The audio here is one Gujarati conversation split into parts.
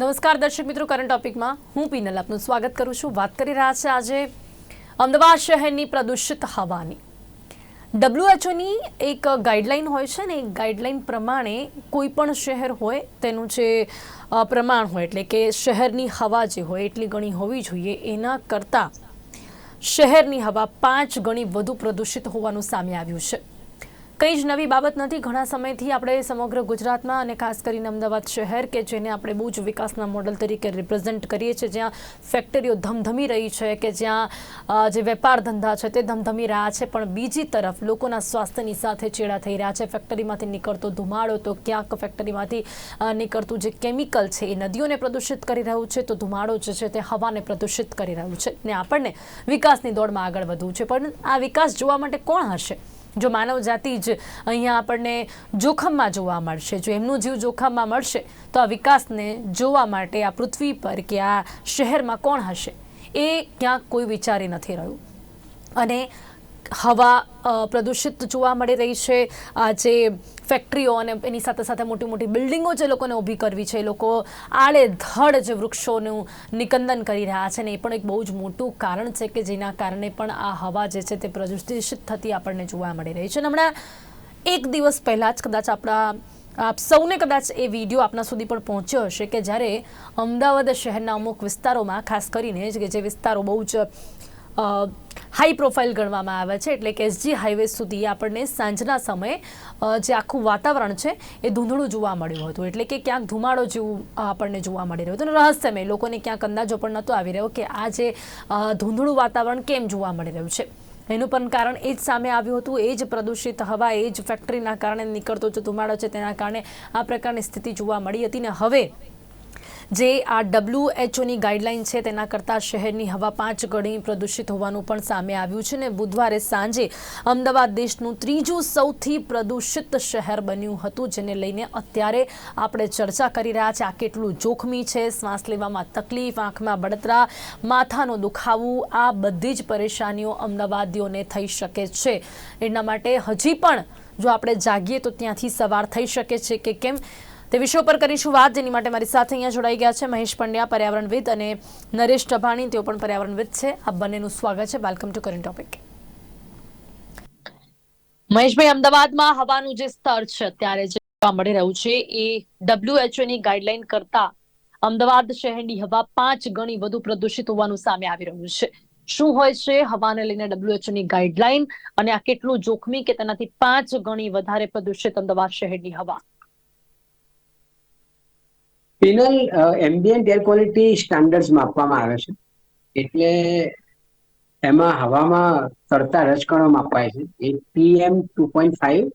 નમસ્કાર દર્શક મિત્રો કરંટ ટોપિકમાં હું પીનલ આપનું સ્વાગત કરું છું. વાત કરી રહ્યા છે આજે અમદાવાદ શહેરની પ્રદૂષિત હવાની. ડબ્લ્યુએચઓની એક ગાઈડલાઈન હોય છે ને, એ ગાઈડલાઈન પ્રમાણે કોઈ પણ શહેર હોય, તેનું જે પ્રમાણ હોય, એટલે કે શહેરની હવા જે હોય, એટલી ગણી હોવી જોઈએ. એના કરતાં શહેરની હવા પાંચ ગણી વધુ પ્રદૂષિત હોવાનું સામે આવ્યું છે. કંઈ જ નવી બાબત નથી. ઘણા સમયથી આપણે સમગ્ર ગુજરાતમાં અને ખાસ કરીને અમદાવાદ શહેર કે જેને આપણે બહુ જ વિકાસના મોડલ તરીકે રિપ્રેઝેન્ટ કરીએ છીએ, જ્યાં ફેક્ટરીઓ ધમધમી રહી છે કે જ્યાં જે વેપાર ધંધા છે તે ધમધમી રહ્યા છે. પણ બીજી તરફ લોકોના સ્વાસ્થ્યની સાથે ચેડા થઈ રહ્યા છે. ફેક્ટરીમાંથી નીકળતો ધુમાડો તો ક્યાંક ફેક્ટરીમાંથી નીકળતું જે કેમિકલ છે એ નદીઓને પ્રદૂષિત કરી રહ્યું છે. તો ધુમાડો જે છે તે હવાને પ્રદૂષિત કરી રહ્યું છે. ને આપણને વિકાસની દોડમાં આગળ વધવું છે. પણ આ વિકાસ જોવા માટે કોણ હશે? જો માનવ જાતિ જ અહીંયા આપણને જોખમમાં જોવા મળશે, જો એમનું જીવ જોખમમાં મળશે, તો આ વિકાસને જોવા માટે આ પૃથ્વી પર કે આ શહેરમાં કોણ હશે, એ ક્યાંક કોઈ વિચારી નથી રહ્યું. અને હવા પ્રદૂષિત જોવા મળી રહી છે. જે ફેક્ટરીઓ અને એની સાથે સાથે મોટી મોટી બિલ્ડિંગો જે લોકોને ઊભી કરવી છે, એ લોકો આડેધડ જે વૃક્ષોનું નિકંદન કરી રહ્યા છે ને એ પણ એક બહુ જ મોટું કારણ છે કે જેના કારણે પણ આ હવા જે છે તે પ્રદૂષિત થતી આપણને જોવા મળી રહી છે. અને હમણાં એક દિવસ પહેલાં જ કદાચ આપણા, આપ સૌને કદાચ એ વીડિયો આપના સુધી પણ પહોંચ્યો હશે કે જ્યારે અમદાવાદ શહેરના અમુક વિસ્તારોમાં, ખાસ કરીને જ વિસ્તારો બહુ જ હાઈ પ્રોફાઇલ ગણવામાં આવે છે એટલે કે એસજી હાઈવે સુધી આપણને સાંજના સમયે જે આખું વાતાવરણ છે એ ધૂંધળું જોવા મળ્યું હતું. એટલે કે ક્યાંક ધુમાડો જેવું આપણને જોવા મળી રહ્યું હતું. અને રહસ્યમય, લોકોને ક્યાંક અંદાજો પણ નહોતો આવી રહ્યો કે આ જે ધૂંધળું વાતાવરણ કેમ જોવા મળી રહ્યું છે. એનું પણ કારણ એ જ સામે આવ્યું હતું. એ જ પ્રદૂષિત હવા, એ જ ફેક્ટરીના કારણે નીકળતો જે ધુમાડો છે તેના કારણે આ પ્રકારની સ્થિતિ જોવા મળી હતી ને હવે જે આ ડબ્લ્યુએચઓની ગાઈડલાઈન છે, તેના કરતાં શહેરની હવા પાંચ ગણી પ્રદૂષિત હોવાનું પણ સામે આવ્યું છે ને બુધવારે સાંજે અમદાવાદ દેશનું ત્રીજું સૌથી પ્રદૂષિત શહેર બન્યું હતું, જેને લઈને અત્યારે આપણે ચર્ચા કરી રહ્યા છે આ કેટલું જોખમી છે, શ્વાસ લેવામાં તકલીફ, આંખમાં બળતરા, માથાનો દુખાવું, આ બધી જ પરેશાનીઓ અમદાવાદીઓને થઈ શકે છે. એના માટે હજી પણ જો આપણે જાગીએ તો ત્યાંથી સવાર થઈ શકે છે કે કેમ? તે વિષય પર કરીશું વાત. જેની માટે મારી સાથે અહીંયા જોડાઈ ગયા છે મહેશ પંડ્યા, પર્યાવરણવિદ અને નરેશ ટભાણી તેઓ પણ પર્યાવરણવિદ છે. આ બંનેનું સ્વાગત છે. Welcome to current topic Maheshbhai, અમદાવાદમાં હવાનું જે સ્તર છે અત્યારે જે જોવા મળી રહ્યું છે, એ ડબ્લ્યુએચઓ ની ગાઈડલાઈન કરતા અમદાવાદ શહેરની હવા પાંચ ગણી વધુ પ્રદૂષિત હોવાનું સામે આવી રહ્યું છે. શું હોય છે? હવાને લઈને ડબ્લ્યુએચઓ ની ગાઈડલાઈન અને આ કેટલું જોખમી કે તેનાથી પાંચ ગણી વધારે પ્રદૂષિત અમદાવાદ શહેરની હવા? Panel ambient air quality standards માપવામાં આવે છે. એટલે એમાં હવામાં તરતા રજકણો માપાય છે. એ પીએમ ટુ પોઈન્ટ ફાઈવ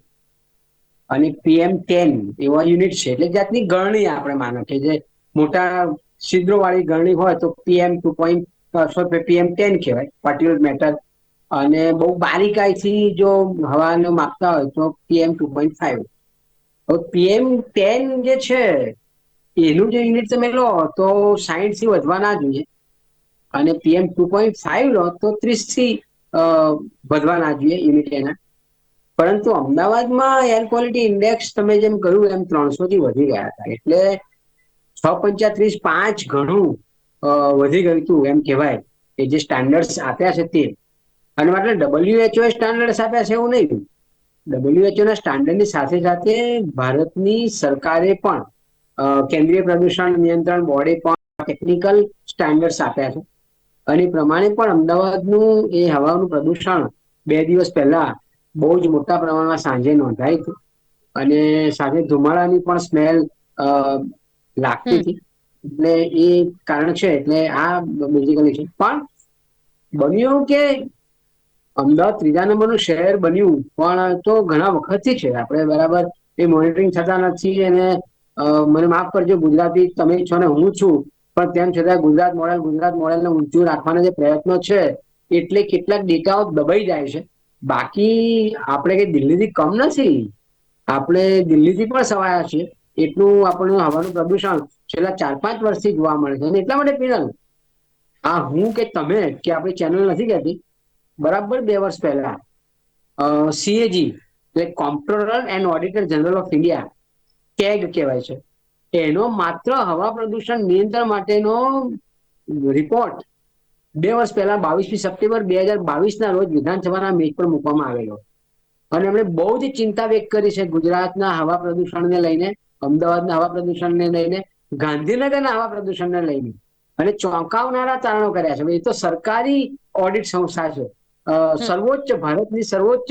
અને પીએમ ટેન એવા યુનિટ છે. એટલે જાતની ગરણી આપણે માનો કે જે મોટા છિદ્રો વાળી ગરણી હોય તો PM two point PM ten કહેવાય પર્ટિક્યુલર મેટર અને બહુ બારીકાઈથી જો હવાનું માપતા હોય તો પીએમ ટુ પોઈન્ટ ફાઈવ હવે પીએમ ટેન જે છે એનું જે યુનિટ તમે લો તો સાઈઠથી વધવા ના જોઈએ. અને પીએમ ટુ પોઈન્ટ ફાઈવ લો તો ત્રીસથી વધવા ના જોઈએ યુનિટ એના. પરંતુ અમદાવાદમાં એર ક્વોલિટી ઇન્ડેક્સ તમે જેમ કહ્યું એમ ત્રણસો થી વધી ગયા હતા. એટલે છ પંચાત્રીસ પાંચ ઘણું વધી ગયું હતું એમ કહેવાય કે જે સ્ટાન્ડર્ડ આપ્યા છે તે. અને માટે ડબલ્યુએચઓ સ્ટાન્ડર્ડ આપ્યા છે એવું નહીં. ડબલ્યુએચઓ ના સ્ટાન્ડર્ડની સાથે સાથે ભારતની સરકારે પણ કેન્દ્રીય પ્રદૂષણ નિયંત્રણ બોર્ડે પણ ટેકનિકલ સ્ટાન્ડર્ડ્સ આપ્યા છે. અને પ્રમાણે પણ અમદાવાદનું એ હવાનું પ્રદૂષણ બે દિવસ પહેલા બહુ જ મોટા પ્રમાણમાં સાંજે નોંધાયું હતું. અને સાથે ધુમાડાની પણ સ્મેલ લાગતી હતી. એટલે એ કારણ છે, એટલે આ બેઝિકલી છે. પણ બન્યું કે અમદાવાદ ત્રીજા નંબરનું શહેર બન્યું, પણ તો ઘણા વખતથી છે. આપણે બરાબર એ મોનિટરિંગ થતા નથી અને મને માફ કરજો, ગુજરાતી તમે છો ને હું છું, પણ તેમ છતાં ગુજરાત મોડેલ ગુજરાત મોડેલને ઊંચું રાખવાના જે પ્રયત્નો છે, એટલે કેટલાક ડેટાઓ દબાઈ જાય છે. બાકી આપણે કઈ દિલ્હીથી કમ નથી. આપણે દિલ્હીથી પણ સવાયા છીએ. એટલું આપણું હવાનું પ્રદૂષણ છેલ્લા ચાર પાંચ વર્ષથી જોવા મળે છે. અને એટલા માટે પિનલ આ હું કે તમે, કે આપણી ચેનલ નથી કહેતી, બરાબર બે વર્ષ પહેલા સીએજી એટલે computer and auditor general of India CAG કહેવાય છે. એનો માત્ર હવા પ્રદૂષણ નિયંત્રણ માટેનો રિપોર્ટ બે વર્ષ પહેલા બાવીસમી સપ્ટેમ્બર બે હજાર બાવીસના રોજ વિધાનસભાના મેજ પર મૂકવામાં આવેલો. અને એમણે બહુ જ ચિંતા વ્યક્ત કરી છે ગુજરાતના હવા પ્રદૂષણને લઈને અમદાવાદના હવા પ્રદૂષણને લઈને ગાંધીનગરના હવા પ્રદૂષણને લઈને. અને ચોંકાવનારા તારણો કર્યા છે. એ તો સરકારી ઓડિટ સંસ્થા છે. સર્વોચ્ચ ભારતની સર્વોચ્ચ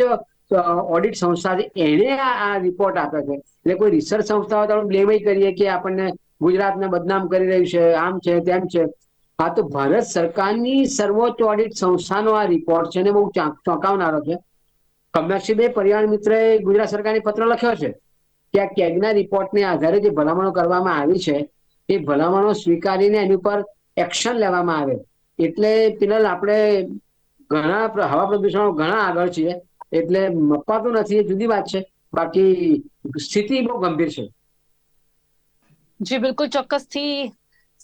ઓડિટ સંસ્થા છે. એણે આ રિપોર્ટ આપ્યો છે. એટલે કોઈ રિસર્ચ સંસ્થાઓ તો બ્લેમ કરીએ કે આપણને ગુજરાતને બદનામ કરી રહ્યું છે, આમ છે, તેમ છે. આ તો ભારત સરકારની સર્વોચ્ચ ઓડિટ સંસ્થાનો આ રિપોર્ટ છે ને બહુ ચોંક- ચોંકાવનારો છે. કમનસીબે પર્યાવરણ મિત્રએ ગુજરાત સરકારને પત્ર લખ્યો છે કે આ કેગના રિપોર્ટને આધારે જે ભલામણો કરવામાં આવી છે, એ ભલામણો સ્વીકારીને એની ઉપર એક્શન લેવામાં આવે. એટલે પિનલ આપણે ઘણા હવા પ્રદૂષણો ઘણા આગળ છીએ. એટલે મપાતું નથી, એ જુદી વાત છે. બાકી સ્થિતિ બહુ ગંભીર છે. જી બિલકુલ ચોક્કસથી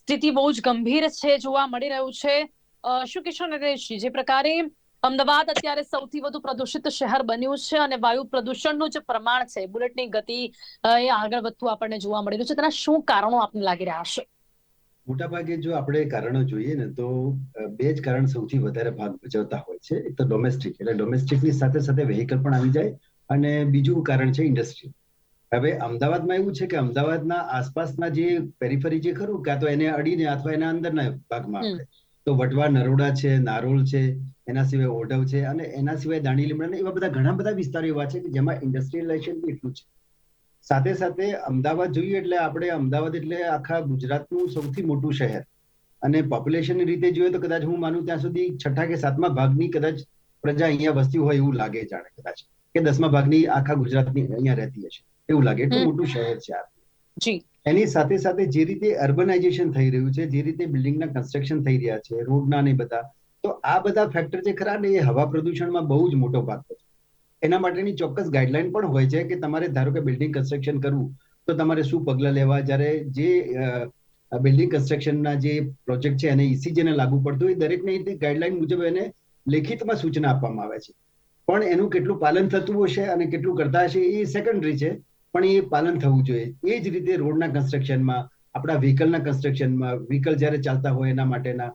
સ્થિતિ બહુ જ ગંભીર છે જોવા મળી રહ્યું છે. શું કહેશો નરેશજી? જે પ્રકારે અમદાવાદ અત્યારે સૌથી વધુ પ્રદૂષિત શહેર બન્યું છે અને વાયુ પ્રદૂષણનું જે પ્રમાણ છે બુલેટની ગતિ એ આગળ વધતું આપણને જોવા મળી રહ્યું છે. તેના શું કારણો આપને લાગી રહ્યા છે? મોટાભાગે જો આપણે કારણો જોઈએ ને તો બે જ કારણ સૌથી વધારે ભાગ ભજવતા હોય છે. એક તો ડોમેસ્ટિક એટલે ડોમેસ્ટિકની સાથે સાથે વેહિકલ પણ આવી જાય અને બીજું કારણ છે ઇન્ડસ્ટ્રી હવે અમદાવાદમાં એવું છે કે અમદાવાદના આસપાસના જે પેરીફરી જે ખરું કાં તો એને અડીને અથવા એના અંદરના ભાગમાં આપણે તો વટવા નરોડા છે નારોલ છે એના સિવાય ઓઢવ છે અને એના સિવાય દાણી લીમડા ને એવા બધા ઘણા બધા વિસ્તારો એવા છે કે જેમાં ઇન્ડસ્ટ્રીયલાઇઝેશન બી એટલું છે. સાથે સાથે અમદાવાદ જોઈએ એટલે આપણે અમદાવાદ એટલે આખા ગુજરાતનું સૌથી મોટું શહેર. અને પોપ્યુલેશનની રીતે જોઈએ તો કદાચ હું માનું ત્યાં સુધી છઠ્ઠા કે સાતમા ભાગની કદાચ પ્રજા અહીંયા વસતી હોય એવું લાગે જાણે કદાચ. કે દસમા ભાગની આખા ગુજરાતની અહીંયા રહેતી હશે એવું લાગે. એટલું મોટું શહેર છે આ. જી. એની સાથે સાથે જે રીતે અર્બનાઇઝેશન થઈ રહ્યું છે જે રીતે બિલ્ડિંગના કન્સ્ટ્રક્શન થઈ રહ્યા છે રોડના ને બધા તો આ બધા ફેક્ટર જે ખરા ને એ હવા પ્રદૂષણમાં બહુ જ મોટો ભાગ છે. એના માટેની ચોક્કસ ગાઈડલાઈન પણ હોય છે કે તમારે ધારો કે બિલ્ડિંગ કન્સ્ટ્રક્શન કરવું તો તમારે શું પગલાં લેવા? જ્યારે જે બિલ્ડિંગ કન્સ્ટ્રક્શનના જે પ્રોજેક્ટ છે એને ECJ લાગુ પડતું હોય દરેકને એ ગાઈડલાઈન મુજબ એને લેખિતમાં સૂચના આપવામાં આવે છે. પણ એનું કેટલું પાલન થતું હશે અને કેટલું કરતા હશે એ સેકન્ડરી છે પણ એ પાલન થવું જોઈએ. એ જ રીતે રોડના કન્સ્ટ્રક્શનમાં આપણા વ્હીકલના કન્સ્ટ્રક્શનમાં વ્હીકલ જ્યારે ચાલતા હોય એના માટેના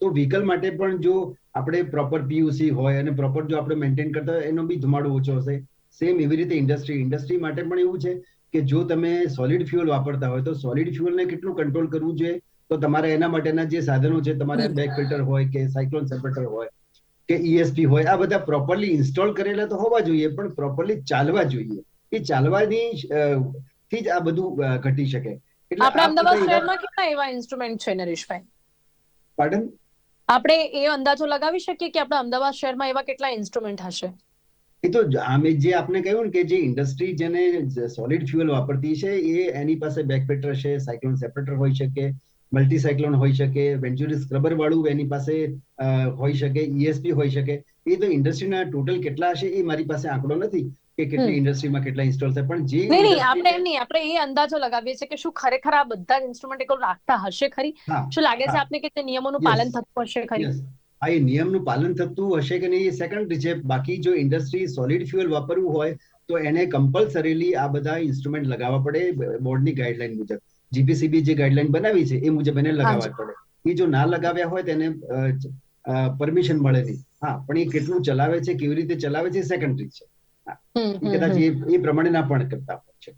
તો વ્હીકલ માટે પણ જો આપણે પ્રોપર પીયુસી હોય અને પ્રોપર જો આપણે મેન્ટેન કરતા હોય એનો બી ધુમાડો ઓછો હશે. સેમ એવી રીતે ઇન્ડસ્ટ્રી ઇન્ડસ્ટ્રી માટે પણ એવું છે કે જો તમે સોલિડ ફ્યુઅલ વાપરતા હોય તો સોલિડ ફ્યુઅલને કેટલું કંટ્રોલ કરવું જોઈએ? તો તમારે એના માટેના જે સાધનો છે તમારે બેક ફિલ્ટર હોય કે સાયક્લોન સેપરેટર હોય કે ઈએસપી હોય આ બધા પ્રોપરલી ઇન્સ્ટોલ કરેલા તો હોવા જોઈએ પણ પ્રોપરલી ચાલવા જોઈએ. એ ચાલવાની થી જ આ બધું ઘટી શકે. એટલે આપણે અમદાવાદ શહેરમાં કેટલા એવા ઇન્સ્ટ્રુમેન્ટ છે નરેશભાઈ? પાર્ડન આપણે એ અંદાજો લગાવી શકીએ કે આપણા અમદાવાદ શહેરમાં એવા કેટલા ઇન્સ્ટ્રુમેન્ટ હશે? એ તો અમે આમે જે આપણે કહ્યું ને કે જે ઇન્ડસ્ટ્રી જેને સોલિડ ફ્યુઅલ વાપરતી છે એ એની પાસે બેક પેટર છે સાયક્લોન સેપરેટર હોઈ શકે મલ્ટી સાયક્લોન હોઈ શકે વેન્ચ્યુરી સ્ક્રબર વાળું એની પાસે હોઈ શકે ઈએસપી હોઈ શકે. એ તો ઇન્ડસ્ટ્રીના ટોટલ કેટલા હશે એ મારી પાસે આંકડો નથી કે કેટલી ઇન્ડસ્ટ્રીમાં કેટલા ઇન્સ્ટોલ છે પણ જે નહીં નહીં આપણે એમ નહીં આપણે એ અંદાજો લગાવીએ છીએ કે શું ખરેખર આ બધા ઇન્સ્ટ્રુમેન્ટ એકલું રાખતા હશે ખરી? શું લાગે છે. આપને કે તે નિયમોનું પાલન થતું હશે ખરી? આ એ નિયમનું પાલન થતું હશે કે નહીં એ સેકન્ડરી છે. બાકી જો ઇન્ડસ્ટ્રી સોલિડ ફ્યુઅલ વાપરવું હોય તો એને કમ્પલસરીલી આ બધા ઇન્સ્ટ્રુમેન્ટ લગાવવા પડે બોર્ડની ગાઈડલાઈન મુજબ. જીપીસીબી જે ગાઈડલાઈન બનાવી છે એ મુજબ એને લગાવવા પડે. એ જો ના લગાવ્યા હોય તેને પરમિશન મળે નહીં. હા પણ એ કેટલું ચલાવે છે કેવી રીતે ચલાવે છે સેકન્ડરી છે. કદાચ એ પ્રમાણે ના પણ કરતા હોય છે.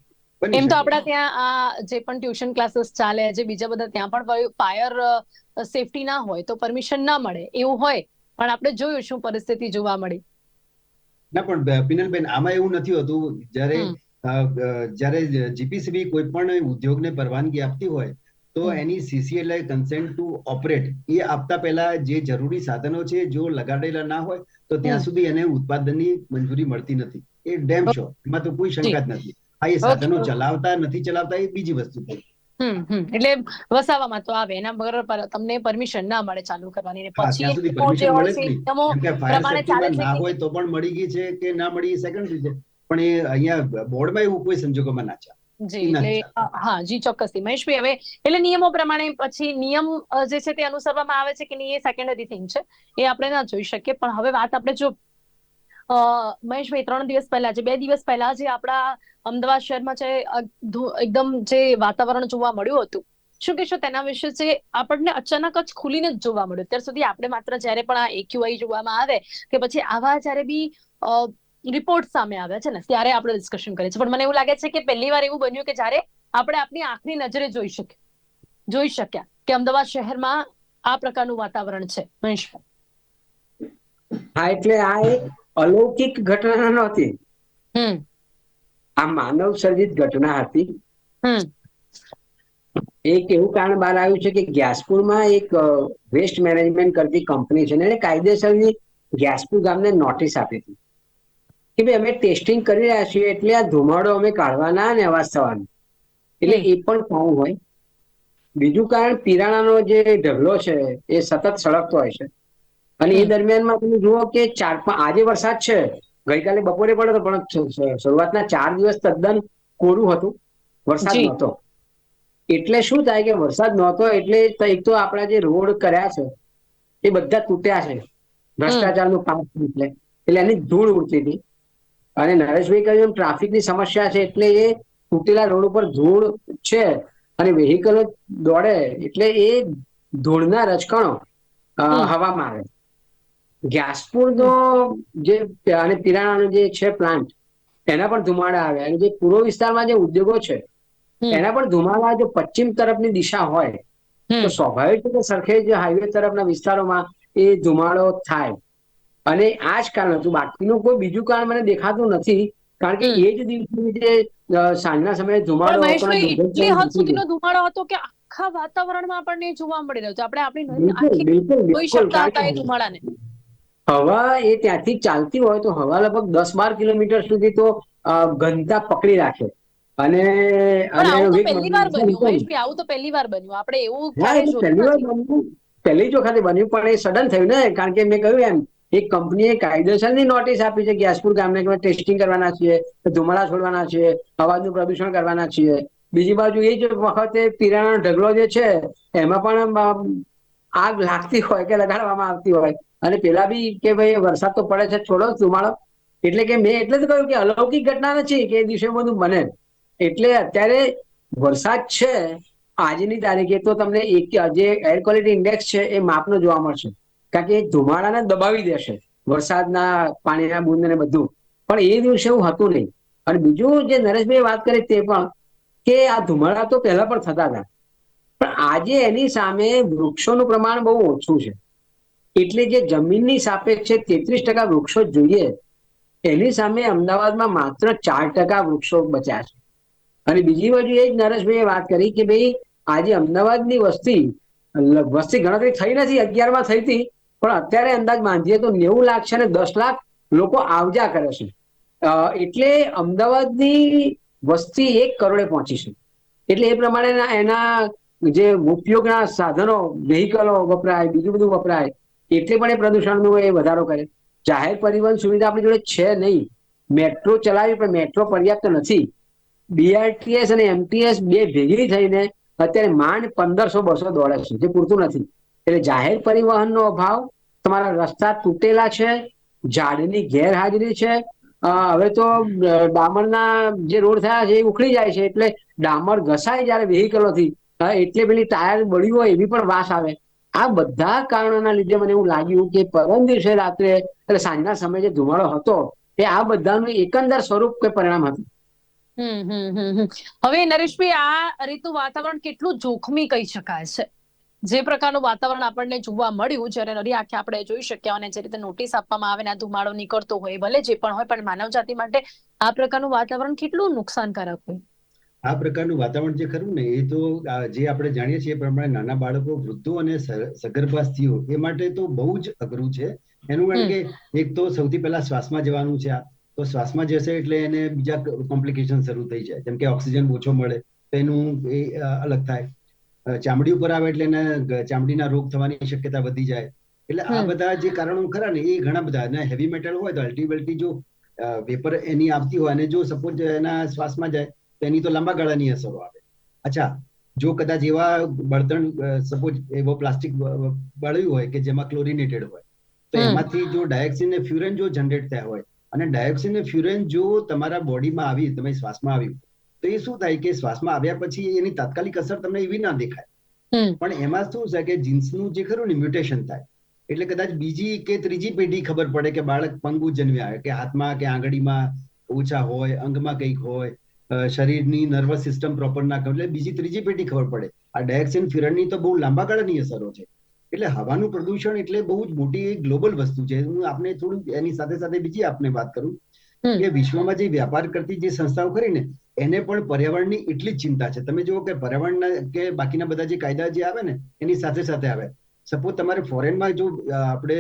એમ તો આપડા આપણા ત્યાં આ જે પણ ટ્યુશન ક્લાસીસ ચાલે જે બીજા બધા ત્યાં પણ ફાયર સેફટી ના હોય તો પરમિશન ના મળે. એવું હોય પણ આપણે જોયું શું પરિસ્થિતિ જોવા મળી. ના પણ પિનલબેન આમાં એવું નથી હોતું. જ્યારે જ્યારે જીપીસીબી કોઈ પણ ઉદ્યોગને પરવાનગી આપતી હોય તો એની સીસી એટલે કન્સેન્ટ ટુ ઓપરેટ એ આપતા પહેલા જે જરૂરી સાધનો છે જો લગાડેલા ના હોય તો ત્યાં સુધી એને ઉત્પાદનની મંજૂરી મળતી નથી. એ ડેમ શો એમાં તો કોઈ શંકા જ નથી. હા એ સાધનો ચલાવતા નથી ચલાવતા એ બીજી વસ્તુ છે. એટલે વસાવામાં તો આવે એના વગર તમને પરમિશન ના મળે ચાલુ કરવાની પછી ના હોય તો પણ મળી ગઈ છે કે ના મળી એ સેકન્ડરી છે. પણ એ અહીંયા બોર્ડમાં એવું કોઈ સંજોગોમાં ના ચાલે. જી એટલે હા જી ચોક્કસથી. મહેશભાઈ હવે એટલે નિયમો પ્રમાણે પછી નિયમ જે છે તે અનુસરવામાં આવે છે કે નહીં એ સેકન્ડરી થિંગ છે. એ આપણે ના જોઈ શકીએ. પણ હવે વાત આપણે જો મહેશભાઈ ત્રણ દિવસ પહેલા જે બે દિવસ પહેલા જે આપણા અમદાવાદ શહેરમાં છે એકદમ જે વાતાવરણ જોવા મળ્યું હતું શું કહેશો તેના વિશે જે આપણને અચાનક જ ખુલીને જ જોવા મળ્યું. અત્યાર સુધી આપણે માત્ર જ્યારે પણ આ એક્યુઆઈ જોવામાં આવે કે પછી આવા જ્યારે બી રિપોર્ટ સામે આવ્યા છે ને ત્યારે આપણે ડિસ્કશન કરીએ છીએ. પણ મને એવું લાગે છે કે પહેલી વાર એવું બન્યું કે જ્યારે આપણે આપણી આંખની નજરે જોઈ શક્યા જોઈ શક્યા કે અમદાવાદ શહેરમાં આ પ્રકારનું વાતાવરણ છે. મહેશ. હા એટલે આ એક અલૌકિક ઘટના નહોતી. આ માનવ સર્જિત ઘટના હતી. એક એવું કારણ બહાર આવ્યું છે કે ગ્યાસપુરમાં એક વેસ્ટ મેનેજમેન્ટ કરતી કંપની છે ને એને કાયદેસરની ગ્યાસપુર ગામને નોટિસ આપી હતી. કે ભાઈ અમે ટેસ્ટિંગ કરી રહ્યા છીએ એટલે આ ધુમાડો અમે કાઢવાના અને અવાજ થવાનો. એટલે એ પણ કારણ હોય. બીજું કારણ પિરાણાનો જે ઢગલો છે એ સતત સળગતો હોય છે. અને એ દરમિયાનમાં તમે જુઓ કે ચાર આજે વરસાદ છે ગઈકાલે બપોરે પડ્યો હતો પણ શરૂઆતના ચાર દિવસ તદ્દન કોરું હતું. વરસાદ. નહોતો. એટલે શું થાય કે વરસાદ નહોતો એટલે એક તો આપણા જે રોડ કર્યા છે એ બધા તૂટ્યા છે. ભ્રષ્ટાચારનું થયું એટલે. એટલે એની ધૂળ ઉડતી હતી. અને નરેશભાઈ કહ્યું એમ ટ્રાફિકની સમસ્યા છે એટલે એ તૂટેલા રોડ ઉપર ધૂળ છે અને વેહિકલો દોડે એટલે એ ધૂળના રચકણો. હવામાં આવે. ગ્યાસપુરનો જે અને પિરાણાનો જે છે પ્લાન્ટ એના પણ ધુમાડા આવે અને જે પૂર્વ વિસ્તારમાં જે ઉદ્યોગો છે એના પણ ધુમાડા જો પશ્ચિમ તરફની દિશા હોય તો સ્વાભાવિક રીતે સરખેજ હાઈવે તરફના વિસ્તારોમાં એ ધુમાડો થાય. અને આ જ કારણ હતું. બાકીનું કોઈ બીજું કારણ મને દેખાતું નથી. કારણ કે. એ જ દિવસે જે સાંજના સમયે ધુમાડો એટલી હદ સુધીનો ધુમાડો હતો કે આખા વાતાવરણમાં આપણને જોવા મળી રહ્યો છે. આપણે આપણી બિલકુલ જોઈ શકતા હતા એ ધુમાડાને. હવા એ ત્યાંથી ચાલતી હોય તો હવા લગભગ દસ બાર કિલોમીટર સુધી તો ઘનતા પકડી રાખે. અને પહેલી વાર બન્યું આવું તો પહેલી વાર બન્યું. આપણે એવું પહેલી વખતે બન્યું પણ એ સડન થયું ને. કારણ કે મેં કહ્યું એમ એક કંપનીએ કાયદેસરની નોટિસ આપી છે ગ્યાસપુર ગામને ટેસ્ટિંગ કરવાના છીએ, ધુમાડા છોડવાના છીએ, અવાજનું પ્રદૂષણ કરવાના છીએ. બીજી બાજુ એ જ વખતે પિરાણાનો ઢગલો જે છે, એમાં પણ આગ લાગતી હોય કે લગાડવામાં આવતી હોય. અને પેલા બી કે ભાઈ વરસાદ તો પડે છે, છોડો ધુમાડો. એટલે કે મેં એટલે જ કહ્યું કે અલૌકિક ઘટના નથી કે એ દિવસે બધું બને. એટલે અત્યારે વરસાદ છે, આજની તારીખે તો તમને એક જે એર ક્વોલિટી ઇન્ડેક્સ છે એ માપનો જોવા મળશે. કારણ કે ધુમાડાને દબાવી દેશે, વરસાદના પાણીના બુંદ ને બધું. પણ એ દિવસે એવું હતું નહીં. અને બીજું જે નરેશભાઈ વાત કરી તે પણ, કે આ ધુમાડા તો પહેલા પણ થતા હતા. પણ આજે એની સામે વૃક્ષોનું પ્રમાણ બહુ ઓછું છે. એટલે જે જમીનની સાપેક્ષે તેત્રીસ ટકા વૃક્ષો જોઈએ. એની સામે અમદાવાદમાં માત્ર ચાર ટકા વૃક્ષો બચ્યા છે. અને બીજી બાજુ એ જ નરેશભાઈએ વાત કરી કે ભાઈ, આજે અમદાવાદની વસ્તી વસ્તી ગણતરી થઈ નથી, અગિયારમાં થઈ હતી. પણ અત્યારે અંદાજ બાંધીએ તો નેવું લાખ છે અને દસ લાખ લોકો આવજા કરે છે. એટલે અમદાવાદની વસ્તી એક કરોડે પહોંચી છે. એટલે એ પ્રમાણે એના જે ઉપયોગના સાધનો વેહિકલો વપરાય, બીજું બધું વપરાય, એટલે પણ એ પ્રદૂષણનો એ વધારો કરે. જાહેર પરિવહન સુવિધા આપણી જોડે છે નહીં. મેટ્રો ચલાવી, પણ મેટ્રો પર્યાપ્ત નથી. બીઆરટીએસ અને એમટીએસ બે ભેગી થઈને અત્યારે માંડ પંદરસો બસો દોડે છે, જે પૂરતું નથી. એટલે જાહેર પરિવહનનો અભાવ, તમારા રસ્તા તૂટેલા છે, ઝાડની ગેરહાજરી છે. હવે તો ડામરના જે રોડ થયા છે એ ઉખડી જાય છે, એટલે ડામર ઘસાય જયારે વેહિકલોથી એટલે પેલી ટાયર બળ્યું હોય એવી પણ વાસ આવે. આ બધા કારણોના લીધે મને એવું લાગ્યું કે પરમ દિવસે રાત્રે, એટલે સાંજના સમયે જે ધુમાડો હતો, એ આ બધાનું એકંદર સ્વરૂપ કે પરિણામ હતું. હમ હમ હમ. હવે નરેશભાઈ, આ રીતનું વાતાવરણ કેટલું જોખમી કહી શકાય છે? જે પ્રકારનું વાતાવરણ આપણને જોવા મળ્યું જ્યારે નરી આંખે આપણે જોઈ શક્યા અને જે રીતે નોટિસ આપવામાં આવે ને આ ધુમાડો નીકળતો હોય ભલે જે પણ હોય પણ માનવ જાતિ માટે આ પ્રકારનું વાતાવરણ કેટલું નુકસાનકારક હોય? આ પ્રકારનું વાતાવરણ જે ખરું ને એ તો જે આપણે જાણીએ છીએ એ પ્રમાણે નાના બાળકો વૃદ્ધો અને સગર્ભા સ્ત્રીઓ એ માટે તો બહુ જ અઘરું છે. એનું કારણ કે એક તો સૌથી પહેલા શ્વાસમાં જવાનું છે આ. તો શ્વાસમાં જશે એટલે એને બીજા કોમ્પ્લિકેશન શરૂ થઈ જાય. જેમ કે ઓક્સિજન ઓછો મળે તો એનું એ અલગ થાય. ચામડી ઉપર આવે એટલે એને ચામડીના રોગ થવાની શક્યતા વધી જાય. એટલે આ બધા જે કારણો ખરા ને એ ઘણા બધા. અને હેવી મેટલ હોય તો અલ્ટિમેટલી જો વેપર એની આવતી હોય અને જો સપોઝ એના શ્વાસમાં જાય તો એની તો લાંબા ગાળાની અસરો આવે. અચ્છા જો કદાચ એવા બળતણ સપોઝ એવો પ્લાસ્ટિક બળ્યું હોય કે જેમાં ક્લોરિનેટેડ હોય તો એમાંથી જો ડાયોક્સિન ને ફ્યુરન જો જનરેટ થયા હોય અને ડાયોક્સિન ને ફ્યુરેન જો તમારા બોડીમાં આવી તમે શ્વાસમાં આવ્યું તો એ શું થાય કે શ્વાસમાં આવ્યા પછી એની તાત્કાલિક અસર તમને એવી ના દેખાય. પણ એમાં શું છે કે જીન્સનું જે ખરું ને મ્યુટેશન થાય એટલે કદાચ બીજી કે ત્રીજી પેઢી ખબર પડે કે બાળક પંગુ જન્મ્યા કે હાથમાં કે આંગળીમાં ઓછા હોય અંગમાં કંઈક હોય શરીરની નર્વસ સિસ્ટમ પ્રોપર ના કરે એટલે બીજી ત્રીજી પેઢી ખબર પડે. આ ડાયોક્સિન ફ્યુરનની તો બહુ લાંબા ગાળાની અસરો છે. એટલે હવાનું પ્રદૂષણ એટલે બહુ જ મોટી એક ગ્લોબલ વસ્તુ છે. હું આપને થોડું એની સાથે સાથે બીજી આપને વાત કરું. કે વિશ્વમાં જે વ્યાપાર કરતી જે સંસ્થાઓ ખરી ને એને પણ પર્યાવરણની એટલી જ ચિંતા છે. તમે જુઓ કે પર્યાવરણના કે બાકીના બધા જે કાયદા જે આવે ને એની સાથે સાથે આવે. સપોઝ તમારે ફોરેનમાં જો આપણે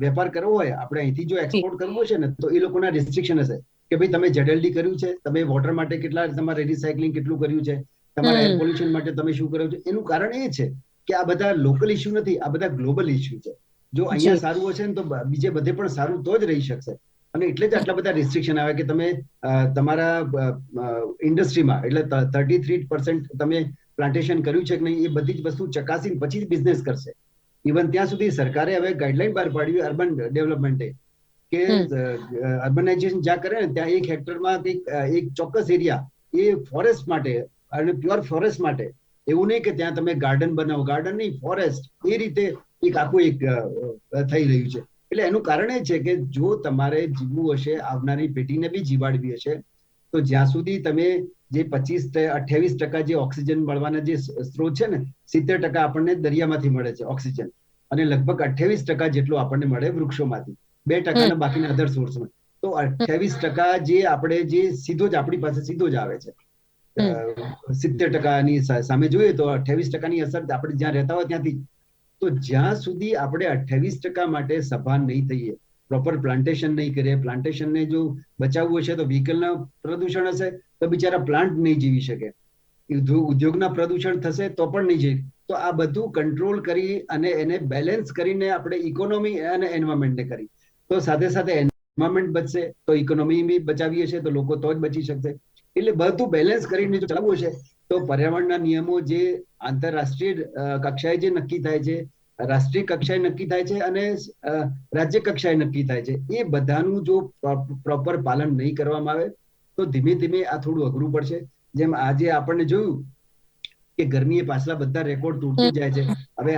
વેપાર કરવો હોય આપણે અહીંથી જો એક્સપોર્ટ કરવો છે ને તો એ લોકોના રિસ્ટ્રિક્શન હશે કે ભાઈ તમે જેડેલડી કર્યું છે તમે વોટર માટે કેટલા તમારે રિસાયકલિંગ કેટલું કર્યું છે તમારા એર પોલ્યુશન માટે તમે શું કર્યું છે? એનું કારણ એ છે કે આ બધા લોકલ ઇશ્યુ નથી આ બધા ગ્લોબલ ઇશ્યુ છે. જો અહીંયા સારું હશે ને તો બીજે બધે પણ સારું તો જ રહી શકશે. અને એટલે જ આટલા બધા રિસ્ટ્રિક્શન આવે કે તમે તમારા ઇન્ડસ્ટ્રીમાં એટલે થર્ટી થ્રી તમે પ્લાન્ટેશન કર્યું છે કે નહીં એ બધી જ વસ્તુ ચકાસીને પછી જ બિઝનેસ કરશે. ઇવન ત્યાં સુધી સરકારે હવે ગાઈડલાઈન બહાર પાડ્યું અર્બન ડેવલપમેન્ટે કે. અર્બનાઇઝેશન જ્યાં કરે ને ત્યાં એક હેક્ટરમાં કંઈક એક ચોક્કસ એરિયા એ ફોરેસ્ટ માટે અને પ્યોર ફોરેસ્ટ માટે. એવું નહીં કે ત્યાં તમે ગાર્ડન બનાવો. ગાર્ડન નહીં ફોરેસ્ટ એ રીતે એક આખું એક થઈ રહ્યું છે. એટલે એનું કારણ એ છે કે જો તમારે જીવવું હશે આવનારી પેઢીને બી જીવાડવી હશે તો જ્યાં સુધી તમે જે પચીસ અઠ્યાવીસ ટકા જે ઓક્સિજન મળવાના જે સ્ત્રોત છે ને સિત્તેર ટકા આપણને દરિયામાંથી મળે છે ઓક્સિજન. અને લગભગ અઠ્યાવીસ ટકા જેટલું આપણને મળે વૃક્ષોમાંથી. બે ટકાના બાકીના અધર સોર્સમાં તો અઠ્યાવીસ ટકા જે આપણે જે સીધો જ આપણી પાસે સીધો જ આવે છે. સિત્તેર ટકાની સામે જોઈએ તો અઠ્યાવીસ ટકાની અસર આપણે જ્યાં રહેતા હોય ત્યાંથી. તો જ્યાં સુધી આપણે અઠ્યાવીસ ટકા માટે સભાન નહીં થઈએ પ્રોપર પ્લાન્ટેશન નહીં કરીએ પ્લાન્ટેશનને જો બચાવવું હશે તો વ્હીકલના પ્રદૂષણ હશે, તો બિચારા પ્લાન્ટ નહીં જીવી શકે. ઉદ્યોગના પ્રદૂષણ થશે તો પણ નહીં જીવી. તો આ બધું કંટ્રોલ કરી અને એને બેલેન્સ કરીને આપણે ઇકોનોમી અને એન્વાયરમેન્ટને કરી. તો સાથે સાથે એન્વાયરમેન્ટ બચશે, તો ઇકોનોમી બી બચાવીએ છીએ તો લોકો તો જ બચી શકશે. એટલે બધું બેલેન્સ કરીને જો ચાલવું છે તો પર્યાવરણના નિયમો જે આંતરરાષ્ટ્રીય કક્ષાએ જે નક્કી થાય છે રાષ્ટ્રીય કક્ષાએ નક્કી થાય છે અને રાજ્ય કક્ષાએ નક્કી થાય છે એ બધાનું જો પ્રોપર પાલન નહીં કરવામાં આવે તો ધીમે ધીમે આ થોડું અઘરું પડશે. જેમ આજે આપણને જોયું કે ગરમીએ પાછલા બધા રેકોર્ડ તૂટતું જાય છે. હવે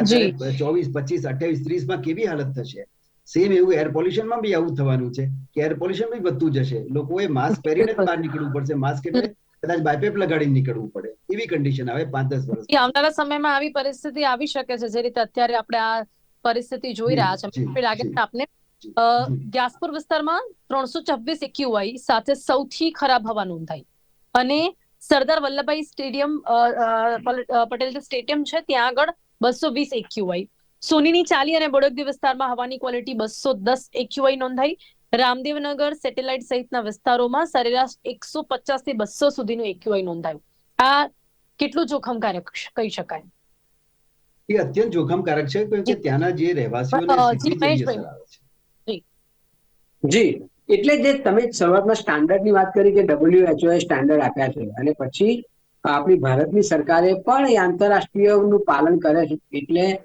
ચોવીસ પચીસ અઠ્યાવીસ ત્રીસમાં કેવી હાલત થશે? સેમ એવું એર પોલ્યુશનમાં બી આવું થવાનું છે કે એર પોલ્યુશન બી વધતું જશે. લોકોએ માસ્ક પહેરીને જ બહાર નીકળવું પડશે. માસ્ક એટલે કદાચ બાયપેપ લગાડીને નીકળવું પડે. એવી કન્ડિશન આવે પાંચ દસ વર્ષ આવનારા સમયમાં આવી પરિસ્થિતિ આવી શકે છે. જે રીતે અત્યારે આપણે આ પરિસ્થિતિ જોઈ રહ્યા છે. લાગે છે આપને. ગ્યાસપુર વિસ્તારમાં ત્રણસો છવ્વીસ એક્યુઆઈ સાથે સૌથી ખરાબ હવા નોંધાઈ. અને સરદાર વલ્લભભાઈ સ્ટેડિયમ પટેલ જે સ્ટેડિયમ છે ત્યાં આગળ બસો વીસ એક્યુઆઈ. સોનીની ચાલી અને બોડકદી વિસ્તારમાં હવાની ક્વોલિટી બસો દસ એક્યુઆઈ નોંધાઈ. રામદેવનગર સેટેલાઇટ સહિતના વિસ્તારોમાં સરેરાશ એકસો પચાસથી બસો સુધીનું એક્યુઆઈ નોંધાયું. આ કેટલું જોખમકારક કહી શકાય? એ અત્યંત જોખમકારક છે કારણ કે ત્યાંના જે રહેવાસીઓને જી, એટલે જે તમે શરૂઆતમાં સ્ટાન્ડર્ડની વાત કરી કે ડબલ્યુએચઓ એ સ્ટાન્ડર્ડ આપ્યા છે અને પછી આપણી ભારતની સરકારે પણ એ આંતરરાષ્ટ્રીયનું પાલન કરે છે. એટલે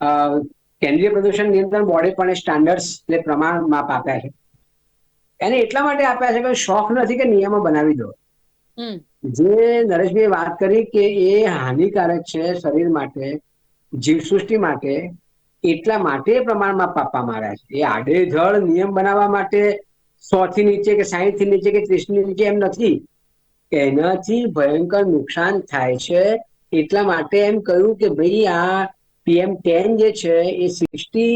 અ, કેન્દ્રીય પ્રદૂષણ નિયંત્રણ બોર્ડે પણ એ સ્ટાન્ડર્ડ્સ જે પ્રમાણ માપ આપ્યા છે. એને એટલા માટે આપ્યા છે કે શોખ નથી કે નિયમો બનાવી દો. જે નરેશભાઈ વાત કરી કે એ હાનિકારક છે શરીર માટે જીવસૃષ્ટિ માટે એટલા માટે પ્રમાણમાં આપવામાં આવ્યા છે. એ આડેધડ નિયમ બનાવવા માટે સો થી નીચે કે સાહીઠથી નીચે કે ત્રીસની નીચે એમ નથી. એનાથી ભયંકર નુકસાન થાય છે. એટલા માટે એમ કહ્યું કે ભાઈ આ પીએમ ટેન જે છે એ સિક્સટી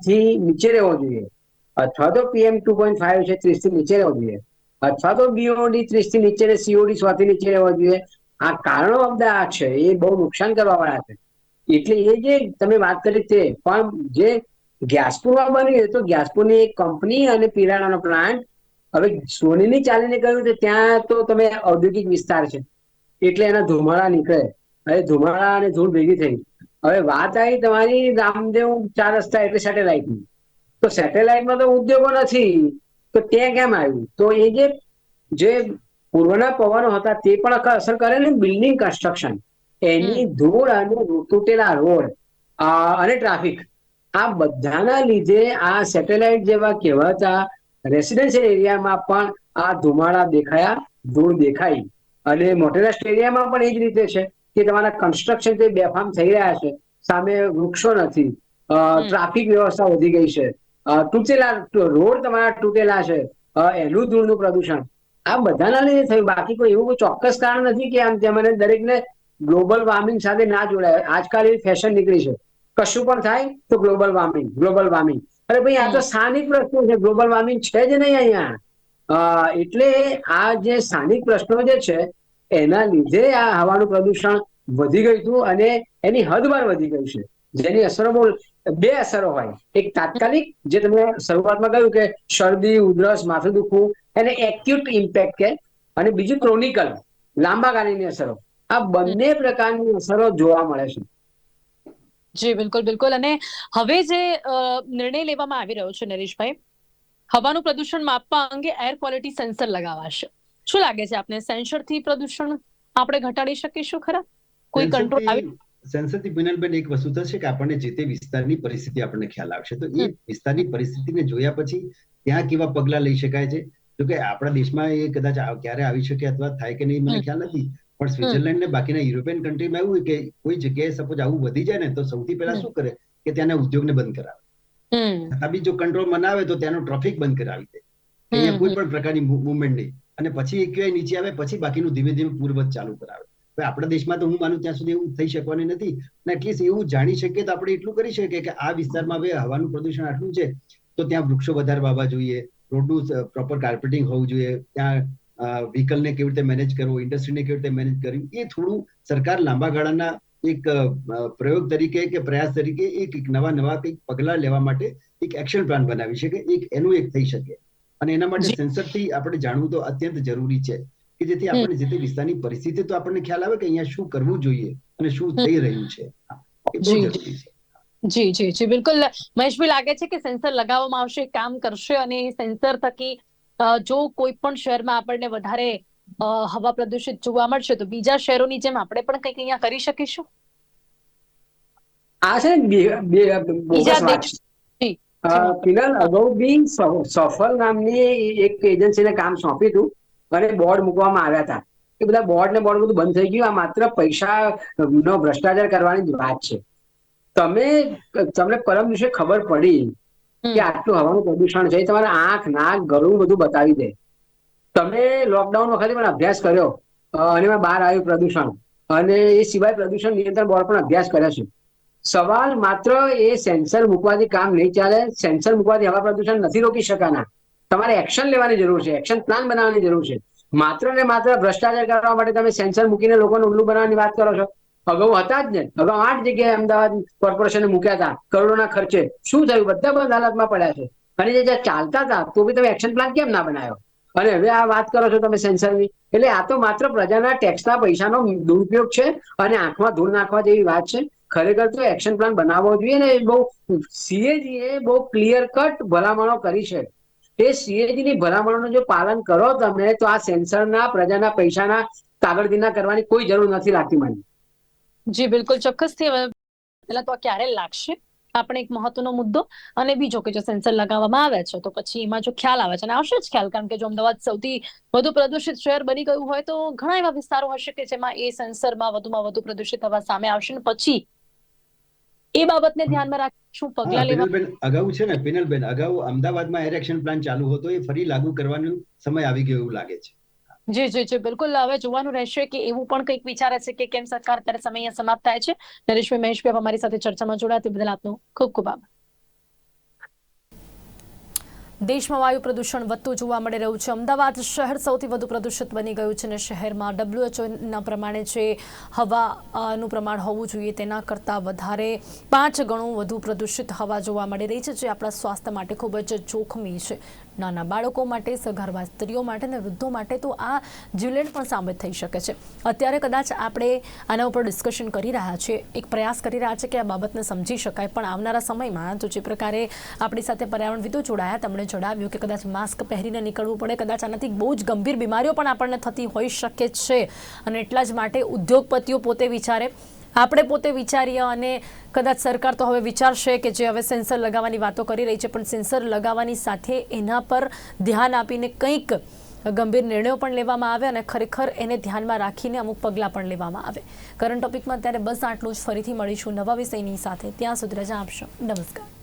થી નીચે રહેવો જોઈએ. અથવા તો પીએમ ટુ પોઈન્ટ ફાઈવ છે ત્રીસથી નીચે રહેવો જોઈએ. અથવા તો બીઓડી ત્રીસથી નીચે ને સીઓડી સો થી નીચે રહેવો જોઈએ. આ કારણો બધા છે, એ બહુ નુકસાન કરવા વાળા છે. એટલે એ જે તમે વાત કરી તે, પણ જે ગેસપુરમાં બન્યું તો ગેસપુરની એક કંપની અને પિરાણાનો પ્લાન્ટ હવે સોનીની ચાલીને કહ્યું કે ત્યાં તો તમે ઔદ્યોગિક વિસ્તાર છે. એટલે એના ધુમાડા નીકળે. હવે ધુમાડા અને ધૂળ ભેગી થઈ. હવે વાત આવી તમારી રામદેવ ચાર રસ્તા એટલે સેટેલાઇટની તો સેટેલાઇટમાં તો ઉદ્યોગો નથી. તો ત્યાં કેમ આવ્યું? તો એ જે જે પૂર્વના પવનો હતા તે પણ અસર કરે ને બિલ્ડિંગ કન્સ્ટ્રક્શન. એની ધૂળ અને તૂટેલા રોડ અને ટ્રાફિક. આ બધાના લીધે આ સેટેલાઇટ જેવા કહેવાતા રેસિડેન્શિયલ એરિયામાં પણ આ ધુમાડા દેખાયા ધૂળ દેખાઈ. અને મોટેરાસ્ટ એરિયામાં પણ એ જ રીતે છે કે તમારા કન્સ્ટ્રક્શન જે બેફામ થઈ રહ્યા છે સામે વૃક્ષો નથી. ટ્રાફિક વ્યવસ્થા વધી ગઈ છે. તૂટેલા રોડ તમારા તૂટેલા છે. એનું ધૂળનું પ્રદૂષણ. આ બધાના લીધે થયું. બાકી કોઈ એવું કોઈ ચોક્કસ કારણ નથી કે આમ અને દરેકને ગ્લોબલ વોર્મિંગ સાથે ના જોડાય. આજકાલ એવી ફેશન નીકળી છે. કશું પણ થાય તો ગ્લોબલ વોર્મિંગ ગ્લોબલ વોર્મિંગ. અરે ભાઈ આ તો સ્થાનિક પ્રશ્નો છે. ગ્લોબલ વોર્મિંગ છે જ નહીં અહીંયા. એટલે આ જે સ્થાનિક પ્રશ્નો જે છે એના લીધે આ હવાનું પ્રદૂષણ વધી ગયું હતું અને એની હદબાર વધી ગયું છે. જેની અસરો બહુ બે અસરો હોય. એક તાત્કાલિક જે તમે શરૂઆતમાં કહ્યું કે શરદી ઉધરસ માથું દુખવું એને એક્યુટ ઇમ્પેક્ટ કે અને બીજું ક્રોનિકલ લાંબા ગાળાની અસરો. આ બંને પ્રકારની અસરો જોવા મળે છે. જી બિલકુલ બિલકુલ. અને હવે જે અ, નિર્ણય લેવામાં આવી રહ્યો છે નરેશભાઈ હવાનું પ્રદૂષણ માપવા અંગે એર ક્વોલિટી સેન્સર લગાવાશે. શું લાગે છે આપને? સેન્સરથી પ્રદૂષણ આપણે ઘટાડી શકીશું ખરા? કોઈ કંટ્રોલ આવી સેન્સરથી- સેન્સરથી એક વસ્તુ થશે કે આપણને જે તે વિસ્તારની પરિસ્થિતિ આપણને ખ્યાલ આવશે. તો એ વિસ્તારની પરિસ્થિતિને જોયા પછી ત્યાં કેવા પગલા લઈ શકાય છે? જો કે આપણા દેશમાં એ કદાચ ક્યારે આવી શકે અથવા થાય કે નહીં મને ખ્યાલ નથી. પણ સ્વિટરલેન્ડ ને બાકીના યુરોપિયન કન્ટ્રીમાં એવું કે કોઈ જગ્યાએ સપોઝ આવું વધી જાય ને તો સૌથી પહેલા શું કરે? કે ત્યાંના ઉદ્યોગને બંધ કરાવે. છતાં બી જો કંટ્રોલ મનાવે તો ત્યાંનું ટ્રાફિક બંધ કરાવી દે. અહીંયા કોઈ પણ પ્રકારની મુવમેન્ટ નહીં. અને પછી એક નીચે આવે પછી બાકીનું ધીમે ધીમે પૂર્વત ચાલુ કરાવે. હવે આપણા દેશમાં તો હું માનું ત્યાં સુધી એવું થઈ શકવાનું નથી. અને એટલીસ્ટ એવું જાણી શકીએ તો આપણે એટલું કરી શકીએ કે આ વિસ્તારમાં હવે હવાનું પ્રદૂષણ આટલું છે તો ત્યાં વૃક્ષો વધારે વાવવા જોઈએ રોડનું પ્રોપર કાર્પેટિંગ હોવું જોઈએ ત્યાં વ્હીકલને કેવી રીતે મેનેજ કરવો ઇન્ડસ્ટ્રીને કેવી રીતે મેનેજ કરવી એ થોડું સરકાર લાંબા ગાળાના એક પ્રયોગ તરીકે કે પ્રયાસ તરીકે એક એક નવા નવા કંઈક પગલાં લેવા માટે એક એક્શન પ્લાન બનાવી શકે એક એનું એક થઈ શકે. અને એના માટે. સેન્સરથી આપણે જાણવું તો અત્યંત જરૂરી છે. કે જેથી. આપણને જે તે વિસ્તારની પરિસ્થિતિ તો આપણને ખ્યાલ આવે કે અહીંયા શું કરવું જોઈએ અને શું થઈ રહ્યું છે. એ બહુ જી, જરૂરી છે. જી જી જી બિલકુલ. મહેશભાઈ લાગે છે કે સેન્સર લગાવવામાં આવશે કામ કરશે અને એ સેન્સર થકી જો કોઈ પણ શહેરમાં આપણને વધારે હવા પ્રદૂષિત જોવા મળશે તો બીજા શહેરોની જેમ આપણે પણ કંઈક અહીંયા કરી શકીશું? આ છે બીજા પિનલ અગાઉ બી સ- સફલ નામની એક એજન્સીને કામ સોંપ્યું હતું. અને બોર્ડ મૂકવામાં આવ્યા હતા. એ બધા બોર્ડ ને બોર્ડ બધું બંધ થઈ ગયું. આ માત્ર પૈસા નો ભ્રષ્ટાચાર કરવાની જ વાત છે. તમે તમને પરમ દિવસે ખબર પડી. કે આટલું હવાનું પ્રદૂષણ છે. તમારે આંખ નાક ગળું બધું બતાવી દે. તમે લોકડાઉન વખતે પણ અભ્યાસ કર્યો અને બહાર આવ્યું પ્રદૂષણ. અને એ સિવાય પ્રદૂષણ નિયંત્રણ બોર્ડ પણ અભ્યાસ કર્યો છે. સવાલ માત્ર એ સેન્સર મૂકવાથી કામ નહીં ચાલે. સેન્સર મૂકવાથી હવા પ્રદૂષણ નથી રોકી શકાના. તમારે એક્શન લેવાની જરૂર છે એક્શન પ્લાન બનાવવાની જરૂર છે. માત્ર ને માત્ર ભ્રષ્ટાચાર કરવા માટે તમે સેન્સર મૂકીને લોકોને ઉલ્લુ બનાવવાની વાત કરો છો. અગાઉ હતા જ ને, અગાઉ આઠ જગ્યાએ અમદાવાદ કોર્પોરેશને મૂક્યા હતા, કરોડોના ખર્ચે. શું થયું? બધા બંધ હાલતમાં પડ્યા છે. અને જે ચાલતા હતા, તો બી તમે એક્શન પ્લાન કેમ ના બનાવ્યો? અને હવે આ વાત કરો છો તમે સેન્સરની એટલે આ તો માત્ર પ્રજાના ટેક્સના પૈસાનો દુરુપયોગ છે અને આંખમાં ધૂળ નાખવા જેવી વાત છે. ખરેખર તો એક્શન પ્લાન બનાવવો જોઈએ ને એ બહુ, સીએજીએ બહુ ક્લિયર કટ ભલામણો કરી છે. એ સીએજી ની ભલામણોનું જો પાલન કરો તમે, તો આ સેન્સરના, પ્રજાના પૈસાના કાગળદીના કરવાની કોઈ જરૂર નથી લાગતી મને. જી, બિલકુલ. ચોક્કસથી હવે પહેલા તો ક્યારે લાગશે? આપણે એક મહત્વનો મુદ્દો અને બીજો કે જો સેન્સર લગાવવામાં આવે છે, તો પછી એમાં જો ખ્યાલ આવે છે. અને આવશે જ ખ્યાલ, કારણ કે જો અમદાવાદ સૌથી વધુ પ્રદૂષિત શહેર બની ગયું હોય, તો ઘણા એવા વિસ્તારો હશે કે જેમાં એ સેન્સરમાં વધુમાં વધુ પ્રદૂષિત હવા સામે આવશે. ને પછી એ બાબતને ધ્યાનમાં રાખી શું પગલા લેવા અગાઉ છે ને પિનલબેન અગાઉ અમદાવાદમાં એર એક્શન પ્લાન ચાલુ હતો એ ફરી લાગુ કરવાનો સમય આવી ગયો એવું લાગે છે. જી જી જી બિલકુલ. હવે જોવાનું રહેશે કે એવું પણ કંઈક વિચારે છે કે કેમ સરકાર અત્યારે સમય સમાપ્ત થાય છે. નરેશભાઈ મહેશભાઈ અમારી સાથે ચર્ચામાં જોડાયા તે બદલ આપનો ખૂબ ખૂબ આભાર. દેશમાં વાયુ પ્રદૂષણ વધતું જોવા મળી રહ્યું છે. અમદાવાદ શહેર સૌથી વધુ પ્રદૂષિત બની ગયું છે અને શહેરમાં ડબ્લ્યુએચઓના પ્રમાણે જે હવાનું પ્રમાણ હોવું જોઈએ. તેના કરતાં વધારે પાંચ ગણું વધુ પ્રદૂષિત હવા જોવા મળી રહી છે, જે આપણા સ્વાસ્થ્ય માટે ખૂબ જ જોખમી છે. નાના બાળકો માટે, સગર્ભા સ્ત્રીઓ માટે અને વૃદ્ધો માટે તો આ જીવલેણ પણ સાબિત થઈ શકે છે. અત્યારે કદાચ આપણે આના ઉપર ડિસ્કશન કરી રહ્યા છીએ, એક પ્રયાસ કરી રહ્યા છે કે આ બાબતને સમજી શકાય, પણ આવનારા સમયમાં તો જે પ્રકારે આપણી સાથે પર્યાવરણવિદો જોડાયા, તેમણે જણાવ્યું કે કદાચ માસ્ક પહેરીને નીકળવું પડે, કદાચ આનાથી બહુ જ ગંભીર બીમારીઓ પણ આપણને થતી હોઈ શકે છે. અને એટલા જ માટે ઉદ્યોગપતિઓ પોતે વિચારે આપણે પોતે વિચારીએ અને કદાચ સરકાર તો હવે વિચારશે કે જે હવે સેન્સર લગાવવાની વાતો કરી રહી છે, પણ સેન્સર લગાવવાની સાથે એના પર ધ્યાન આપીને કંઈક ગંભીર નિર્ણયો પણ લેવામાં આવે અને ખરેખર એને ધ્યાનમાં રાખીને અમુક પગલાં પણ લેવામાં આવે. કરંટ ટોપિકમાં ત્યારે બસ આટલું જ. ફરીથી મળીશું નવા વિષયની સાથે. ત્યાં સુધી રજા આપશો. નમસ્કાર.